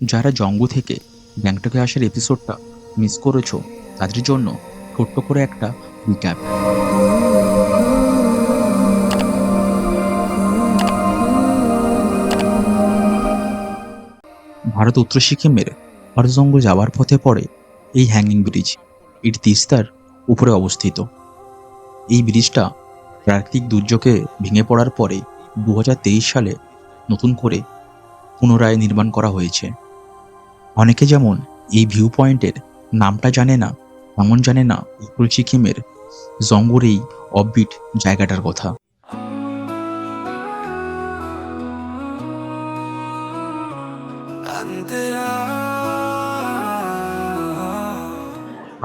যারা জঙ্গু থেকে গ্যাংটকে আসার এপিসোডটা মিস করেছ, তাদের জন্য ছোট্ট করে একটা রিক্যাপ ভারত উত্তর সিকিমের হরজঙ্গ যাওয়ার পথে পড়ে এই হ্যাঙ্গিং ব্রিজ এটি তিস্তার উপরে অবস্থিত। এই ব্রিজটা প্রাকৃতিক দুর্যোগে ভেঙে পড়ার পরে দু হাজার তেইশ সালে নতুন করে পুনরায় নির্মাণ করা হয়েছে। অনেকে যেমন এই ভিউ পয়েন্টের নামটা জানে না, তেমন জানে না উত্তর সিকিমের জঙ্গর এই অফবিট জায়গাটার কথা।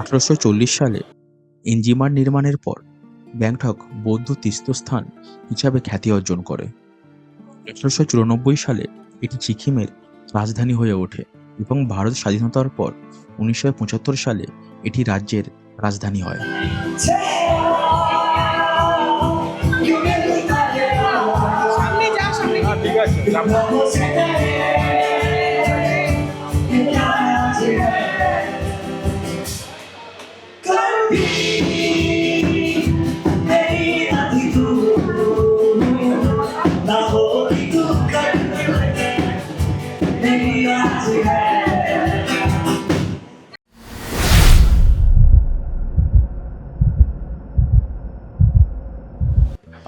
আঠারোশো চল্লিশ সালে এনজিমার নির্মাণের পর ব্যাংকক বৌদ্ধ তীর্থস্থান হিসাবে খ্যাতি অর্জন করে। আঠারোশো চুরানব্বই সালে এটি সিকিমের রাজধানী হয়ে ওঠে। এবং ভারত স্বাধীনতার পর উনিশশো পঁচাত্তর সালে এটি রাজ্যের রাজধানী হয়। সামনে যা সামনে। ঠিক আছে।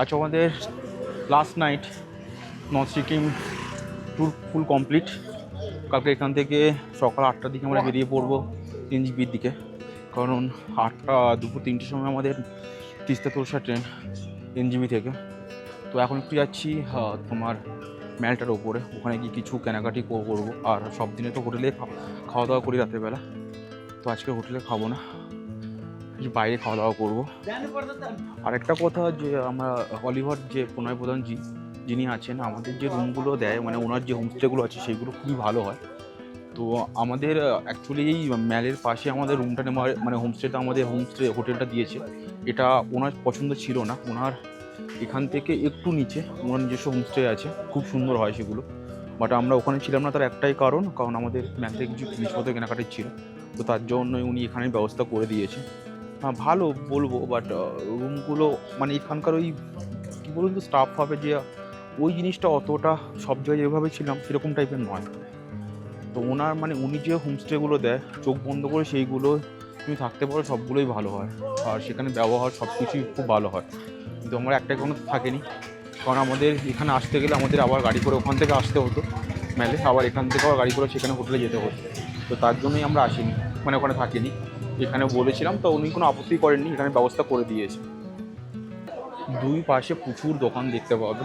আচ্ছা আমাদের last night north Sikkim tour full complete কালকে এখান থেকে সকাল আটটার দিকে আমরা বেরিয়ে পড়ব এনজিপির দিকে। কারণ আটটা, দুপুর তিনটের সময় আমাদের তিস্তা তোরসা ট্রেন এনজিবি থেকে। তো এখন একটু যাচ্ছি তোমার ম্যালটার ওপরে। ওখানে গিয়ে কিছু কেনাকাটি কর- করব। আর সব দিনে তো হোটেলে খাওয়া দাওয়া করি রাতের বেলা তো আজকে হোটেলে খাব না। কিছু বাইরে খাওয়া দাওয়া করব। আরেকটা কথা যে আমরা অলিভার যে প্রণয় প্রধান যিনি আছেন, আমাদের যে রুমগুলো দেয় মানে ওনার যে হোমস্টেগুলো আছে, সেগুলো খুবই ভালো হয়। তো আমাদের অ্যাকচুয়ালি এই ম্যালের পাশে আমাদের রুমটা নেওয়ার মানে হোমস্টেটা আমাদের হোমস্টে হোটেলটা দিয়েছে। এটা ওনার পছন্দ ছিল না। ওনার এখান থেকে একটু নিচে, ওনার নিজস্ব হোমস্টে আছে, খুব সুন্দর হয় সেগুলো। বাট আমরা ওখানে ছিলাম না, তার একটাই কারণ কারণ আমাদের ম্যাল থেকে কিছু জিনিসপত্র কেনাকাটির ছিল। তো তার জন্যই উনি এখানে ব্যবস্থা করে দিয়েছে। ভালো বলব বাট রুমগুলো মানে এখানকার ওই, কী বলুন তো স্টাফ হবে যে, ওই জিনিসটা অতটা সব জায়গায় যেভাবে ছিলাম, সেরকম টাইপের নয়। তো ওনার মানে উনি যে হোমস্টেগুলো দেয়, চোখ বন্ধ করে সেইগুলো তুমি থাকতে পারো, সবগুলোই ভালো হয়। আর সেখানে ব্যবহার সব কিছুই খুব ভালো হয়। কিন্তু আমরা একটা কোনো থাকেনি। কারণ আমাদের এখানে আসতে গেলে আমাদের আবার গাড়ি করে ওখান থেকে আসতে হতো। মেলে আবার এখান থেকে আবার গাড়ি করে সেখানে হোটেলে যেতে হতো। তো তার জন্যই আমরা আসিনি। মানে ওখানে থাকিনি। এখানে বলেছিলাম, তো উনি কোনো আপত্তি করেননি, এখানে ব্যবস্থা করে দিয়েছে। দুই পাশে প্রচুর দোকান দেখতে পাবে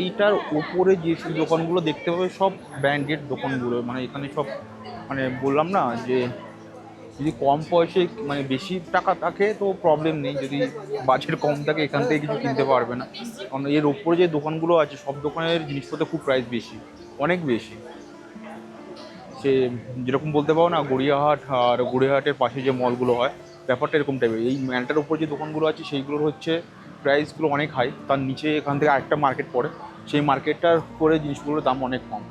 এইটার ওপরে যে দোকানগুলো দেখতে পাবে, সব ব্র্যান্ডেড দোকানগুলো। মানে এখানে সব মানে বললাম না যে, যদি কম পয়সায় মানে বেশি টাকা থাকে তো প্রবলেম নেই, যদি বাজেট কম থাকে এখান থেকে কিছু কিনতে পারবে না। কারণ এর ওপরে যে দোকানগুলো আছে, সব দোকানের জিনিসপত্র খুব প্রাইস বেশি, অনেক বেশি। সে যেরকম বলতে পারো না, গড়িয়াহাট আর গড়িয়াহাটের পাশে যে মলগুলো হয়, ব্যাপারটা এরকম টাইপের এই ম্যালটার উপর যে দোকানগুলো আছে, সেইগুলোর হচ্ছে প্রাইসগুলো অনেক হাই তার নিচে এখান থেকে আরেকটা মার্কেট পড়ে। সেই মার্কেটটার করে জিনিসগুলোর দাম অনেক কম।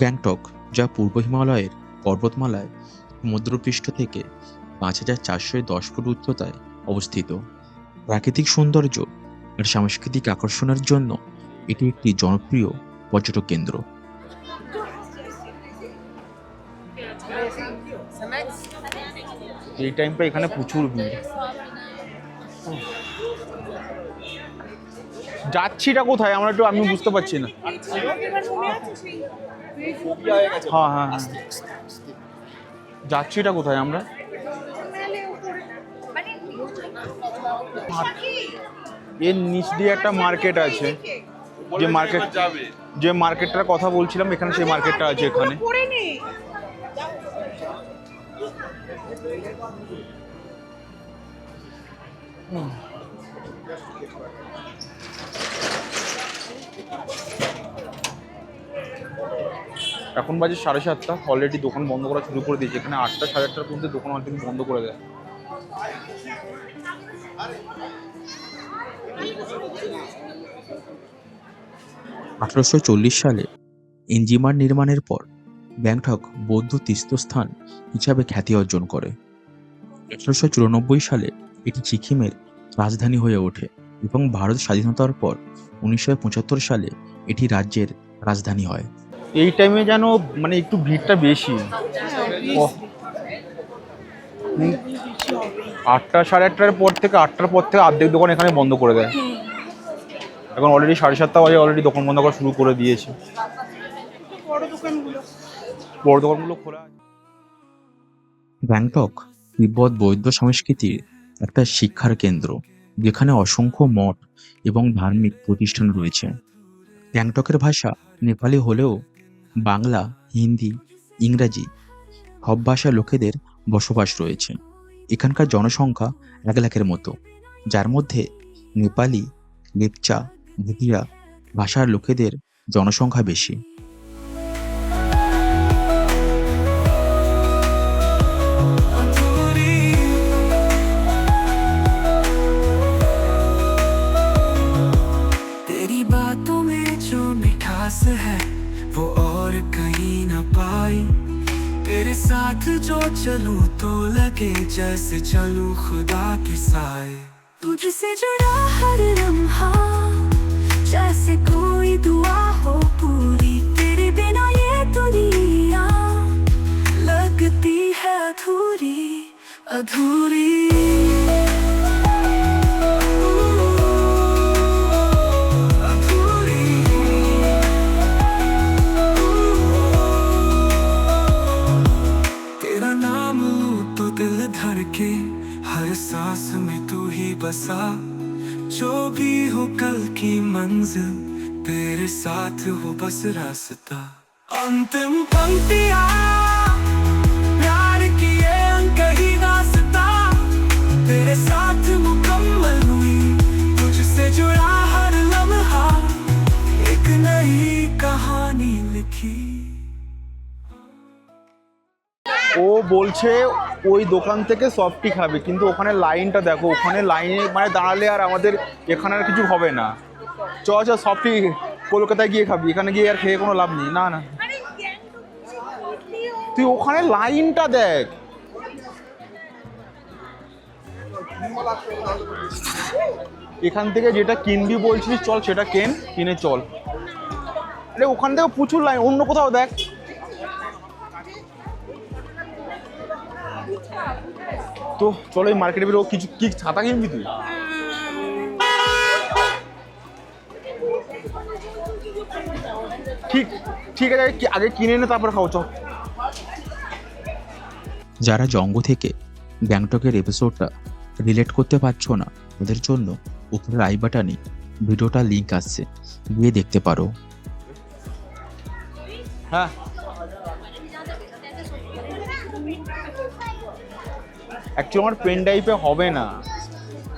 গ্যাংটক, যা পূর্ব হিমালয়ের পর্বতমালায় সমুদ্রপৃষ্ঠ থেকে পাঁচ হাজার চারশো দশ ফুট উচ্চতায় অবস্থিত। প্রাকৃতিক সৌন্দর্য আর সাংস্কৃতিক আকর্ষণের জন্য এটি একটি জনপ্রিয় পর্যটক কেন্দ্র। এই টাইমটা এখানে প্রচুর ভিড়। যাচ্ছিটা কোথায়? আমরা একটু আমি বুঝতে পারছি না। হ্যাঁ হ্যাঁ হ্যাঁ। যাচ্ছিটা কোথায় আমরা? এর নিচ দিয়ে একটা মার্কেট আছে। যে মার্কেট যে মার্কেটটার কথা বলছিলাম, এখানে সেই মার্কেটটা আছে এখানে। এখন বাজে সাড়ে সাতটা। অলরেডি দোকান বন্ধ করা শুরু করে দিয়েছে। এখানে আটটা, সাড়ে আটটার পর্যন্ত দোকান অলরেডি বন্ধ করে দেয়। আঠারোশো চল্লিশ সালে ইঞ্জিমার নির্মাণের পর ব্যাংকক বৌদ্ধ তীর্থস্থান হিসাবে খ্যাতি অর্জন করে। আঠারোশো চুরানব্বই সালে এটি সিকিমের রাজধানী হয়ে ওঠে এবং ভারত স্বাধীনতার পর উনিশশো পঁচাত্তর সালে এটি রাজ্যের রাজধানী হয়। এই টাইমে যেন মানে একটু ভিড়টা বেশি। আটটা সাড়ে আটটার পর থেকে আটটার পর থেকে অর্ধেক দোকান এখানে বন্ধ করে দেয়। এখন অলরেডি সাড়ে সাতটা বাজে অলরেডি দোকান বন্ধ করা শুরু করে দিয়েছে। বড় দোকানগুলো। খোলা ব্যাংকক তিব্বত বৌদ্ধ সংস্কৃতির একটা শিক্ষার কেন্দ্র, যেখানে অসংখ্য মঠ এবং ধার্মিক প্রতিষ্ঠান রয়েছে। গ্যাংটকের ভাষা নেপালি হলেও বাংলা, হিন্দি, ইংরাজি সব ভাষার লোকেদের বসবাস রয়েছে। এখানকার জনসংখ্যা এক লাখের মতো, যার মধ্যে নেপালি লেপচা ভুটিয়া ভাষার লোকেদের জনসংখ্যা বেশি। चलूँ तो लगे जैसे चलूँ खुदा के साए। तुझसे जुड़ा हर लम्हा, जैसे कोई दुआ हो पूरी, तेरे बिना ये दुनिया लगती है अधूरी अधूरी साथ हो बस रास्ता अंतिम पंक्तियां प्यार की ये अनकही दास्ता तेरे साथ मुकम्मल हुई तुझसे जुड़ा हर लम्हा एक नई कहानी लिखी ও বলছে ওই দোকান থেকে সফটি খাবে কিন্তু ওখানে লাইনটা দেখো ওখানে লাইনে মানে দাঁড়ালে আর আমাদের এখানে আর কিছু হবে না চ চ সফটি কলকাতায় গিয়ে খাবি এখানে গিয়ে আর খেয়ে কোনো লাভ নেই। না না। তুই ওখানে লাইনটা দেখ। এখান থেকে যেটা কিনবি বলছিস চল সেটা কেন? কিনে চল। আরে ওখান থেকে প্রচুর লাইন অন্য কোথাও দেখ। তো চলো এই মার্কেটে বেরো কিছু কি ছাতা কিনবি তুই? ঠিক ঠিক আছে আগে- কিনে নে তারপর খাও চল। যারা জঙ্গ থেকে গ্যাংটকের এপিসোডটা রিলেট করতে পারছ না ওদের জন্য উপরের আই বাটানে ভিডিওটা লিংক আসছে গিয়ে দেখতে পারো। হ্যাঁ। অ্যাকচুয়ালি আমার পেন টাইপে হবে না।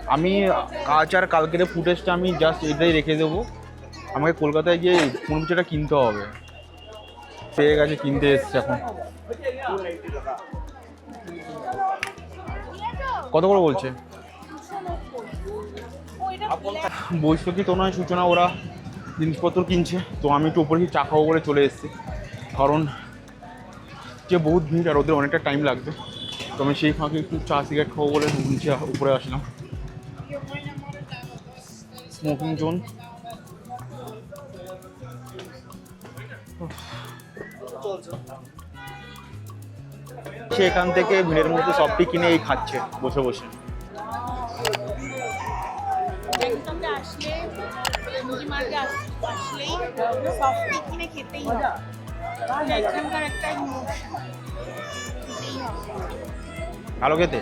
আমি আজ আর কালকের ফুটেজটা আমি জাস্ট এটাই রেখে দেবো। আমাকে কলকাতায় গিয়ে কোন কিছুটা কিনতে হবে। পেয়ে গেছে, কিনতে এসছে এখন। কত করে বলছে? কি তো নয়, সূচনা ওরা জিনিসপত্র কিনছে। তো আমি একটু উপরে চা খাব বলে চলে এসেছি। কারণ যে বহুত ভিড় আর ওদের অনেকটা টাইম লাগবে। তো আমি সেই ফাঁকে একটু চা সিগারেট খাব বলে নিচে উপরে আসলাম। স্মোকিং জোন সে এখান থেকে ভিড়ের মধ্যে সবটি কিনে এই খাচ্ছে বসে বসে। ভালো খেতে।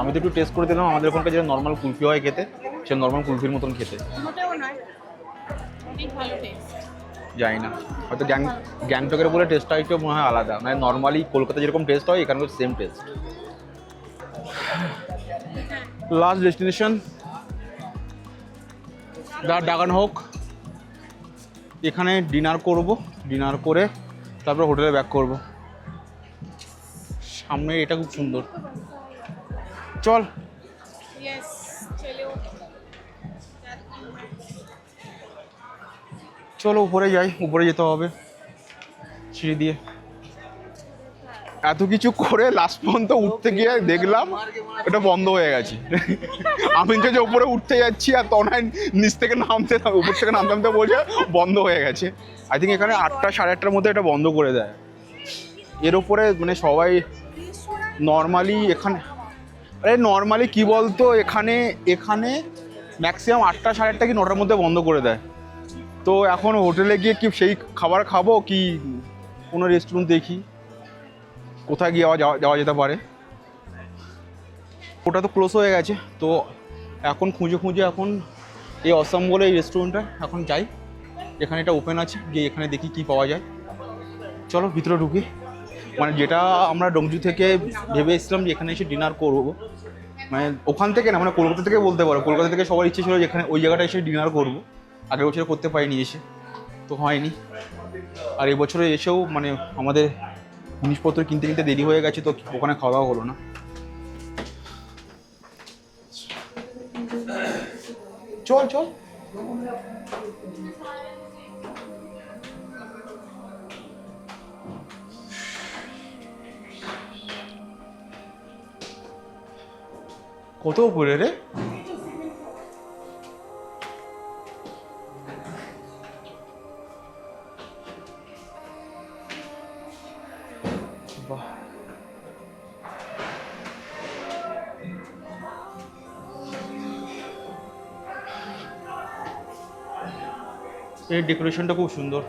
আমি তো একটু টেস্ট করে দিলাম আমাদের ওখানকার যে নর্মাল কুলফি হয় খেতে সে নর্মাল কুলফির মতন খেতে। অনেক ভালো টেস্ট যাই না। হয়তো গ্যাং গ্যাংটকের বলে টেস্টটা একটু মনে হয় আলাদা। মানে নর্মালি কলকাতা যেরকম টেস্ট হয় এখানে সেম টেস্ট লাস্ট ডেস্টিনেশন দা ডাগান হোক এখানে ডিনার করব ডিনার করে তারপর হোটেলে ব্যাক করব। সামনে এটা খুব সুন্দর। চল। यस চলো উপরে যাই, উপরে যেতে হবে। সিঁড়ি দিয়ে। এত কিছু করে লাস্ট পর্যন্ত উঠতে গিয়ে দেখলাম এটা বন্ধ হয়ে গেছে। আমি যে উপরে উঠতে যাচ্ছি আর তনায় নিচ থেকে নামতে, উপর থেকে নামতে নামতে বলছে বন্ধ হয়ে গেছে। আই থিঙ্ক এখানে আটটা সাড়ে আটটার মধ্যে এটা বন্ধ করে দেয়। এর উপরে মানে সবাই নর্মালি এখানে আরে নর্মালি কি বলতো? এখানে এখানে ম্যাক্সিমাম আটটা সাড়ে আটটা কি নটার মধ্যে বন্ধ করে দেয়। তো এখন হোটেলে গিয়ে কি সেই খাবার খাব কি কোনো রেস্টুরেন্ট দেখি? কোথায় গিয়ে যাওয়া যাওয়া যেতে পারে? ওটা তো ক্লোজ হয়ে গেছে, তো এখন খুঁজে খুঁজে এখন এই অসম বলে এই রেস্টুরেন্টটা এখন যাই। এখানে এটা ওপেন আছে, গিয়ে এখানে দেখি কি পাওয়া যায়। চলো ভিতরে ঢুকি। মানে যেটা আমরা ডোমজু থেকে ভেবে এসেছিলাম যে এখানে এসে ডিনার করব। মানে ওখান থেকে না মানে কলকাতা থেকে বলতে পারো। কলকাতা থেকে সবার ইচ্ছে ছিল যে এখানে ওই জায়গাটা এসে ডিনার করব। আগের বছর করতে পারিনি এসে তো হয়নি। আর এবছরে এসেও মানে আমাদের জিনিসপত্র কিনতে কিনতে দেরি হয়ে গেছে তো ওখানে খাওয়া দাওয়া হলো না। চল চল। কত উপরে রে? এই ডেকোরেশনটা খুব সুন্দর।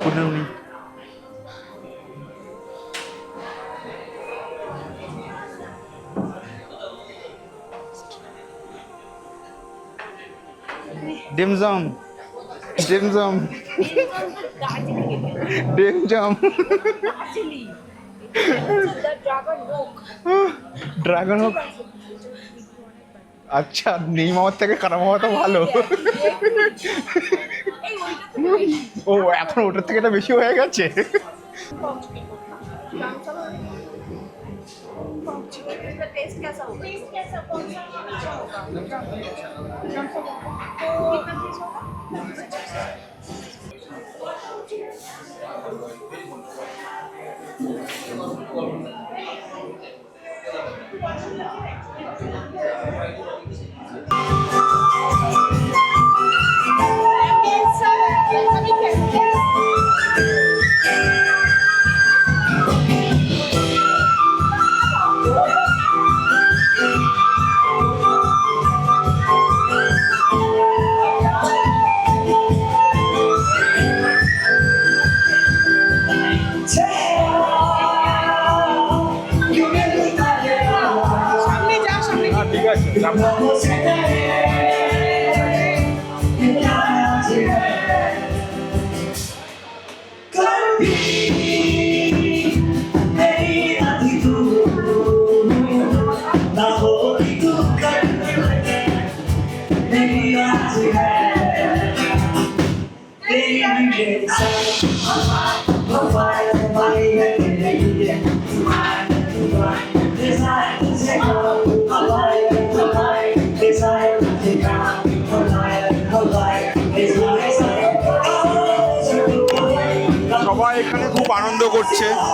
কোনটা উনি ডিমজম ডিমজম। ডিমজম। ড্রাগন হোক আচ্ছা নেই মামার থেকে খারাপ মামা তো ভালো ও এখন ওটার থেকে এটা বেশি হয়ে গেছে test quiero ni que quiero. আনন্দ করছে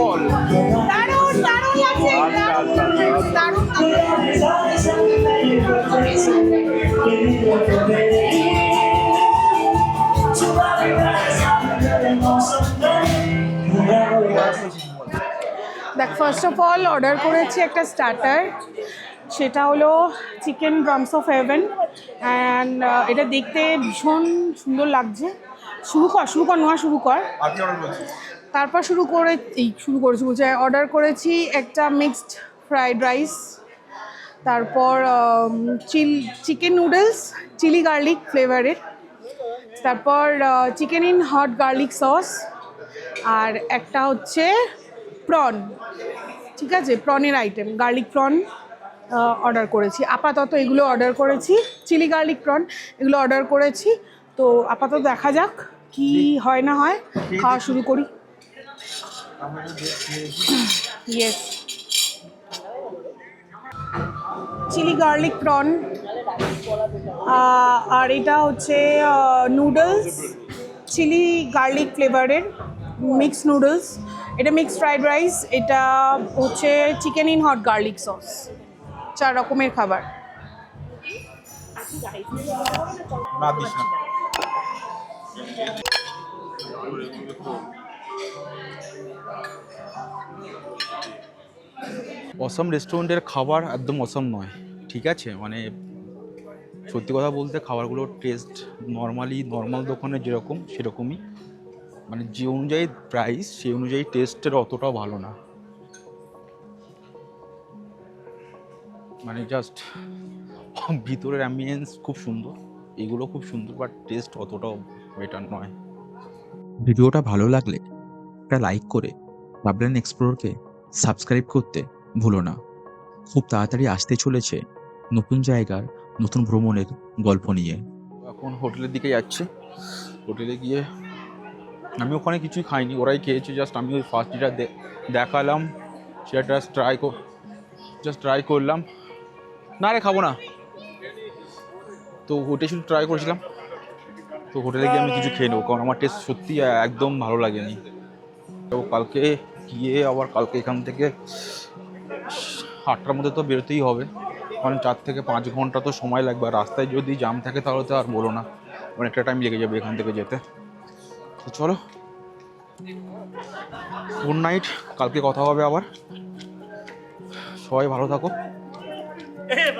বল। দারুণ দারুণ লাগছে দারুণ দেখ ফার্স্ট অফ অল অর্ডার করেছি একটা স্টার্টার সেটা হলো chicken drums of heaven and এটা দেখতে ভীষণ সুন্দর লাগছে। শুরু কর শুরু কর নোয়া শুরু কর। তারপর শুরু করে, এই শুরু করেছি বলছে অর্ডার করেছি একটা মিক্সড ফ্রাইড রাইস তারপর chill chicken noodles chilli garlic ফ্লেভারের তারপর chicken in hot garlic sauce আর একটা হচ্ছে প্রন ঠিক আছে? প্রনের আইটেম গার্লিক প্রন অর্ডার করেছি। আপাতত এগুলো অর্ডার করেছি চিলি গার্লিক প্রন এগুলো অর্ডার করেছি। তো আপাতত দেখা যাক কি হয় না হয়, খাওয়া শুরু করি। ইয়েস চিলি গার্লিক প্রন আর এটা হচ্ছে নুডলস চিলি গার্লিক ফ্লেভারের মিক্স নুডলস এটা মিক্সড ফ্রাইড রাইস এটা হচ্ছে chicken in hot garlic sauce চার রকমের খাবার। অসম রেস্টুরেন্টের খাবার একদম অসম নয়, ঠিক আছে? মানে সত্যি কথা বলতে খাবারগুলোর টেস্ট নর্মালি নর্মাল দোকানে যেরকম, সেরকমই। মানে যে অনুযায়ী প্রাইস সেই অনুযায়ী টেস্টের অতটাও ভালো না। মানে জাস্ট ভিতরের অ্যাম্বিয়েন্স খুব সুন্দর, এগুলো খুব সুন্দর বাট টেস্ট অতটাও বেটার নয়। ভিডিওটা ভালো লাগলে একটা লাইক করে বাবলান এক্সপ্লোরকে সাবস্ক্রাইব করতে ভুলো না। খুব তাড়াতাড়ি আসতে চলেছে নতুন জায়গার নতুন ভ্রমণের গল্প নিয়ে। এখন হোটেলের দিকে যাচ্ছি। হোটেলে গিয়ে আমি ওখানে কিছুই খাইনি, ওরাই খেয়েছে। জাস্ট আমি ওই ফার্স্ট যেটা দেখালাম, সেটা জাস্ট ট্রাই জাস্ট ট্রাই করলাম। না রে, খাব না। তো ওটা শুধু ট্রাই করেছিলাম। তো হোটেলে গিয়ে আমি কিছু খেয়ে নেব, কারণ আমার টেস্ট সত্যি একদম ভালো লাগেনি। তো কালকে গিয়ে আবার কালকে এখান থেকে আটটার মধ্যে তো বেরোতেই হবে। কারণ চার থেকে পাঁচ ঘণ্টা তো সময় লাগবে। রাস্তায় যদি জাম থাকে তাহলে তো আর বলো না। অনেকটা টাইম লেগে যাবে এখান থেকে যেতে। তো চলো। গুড নাইট কালকে কথা হবে আবার। সবাই ভালো থাকো।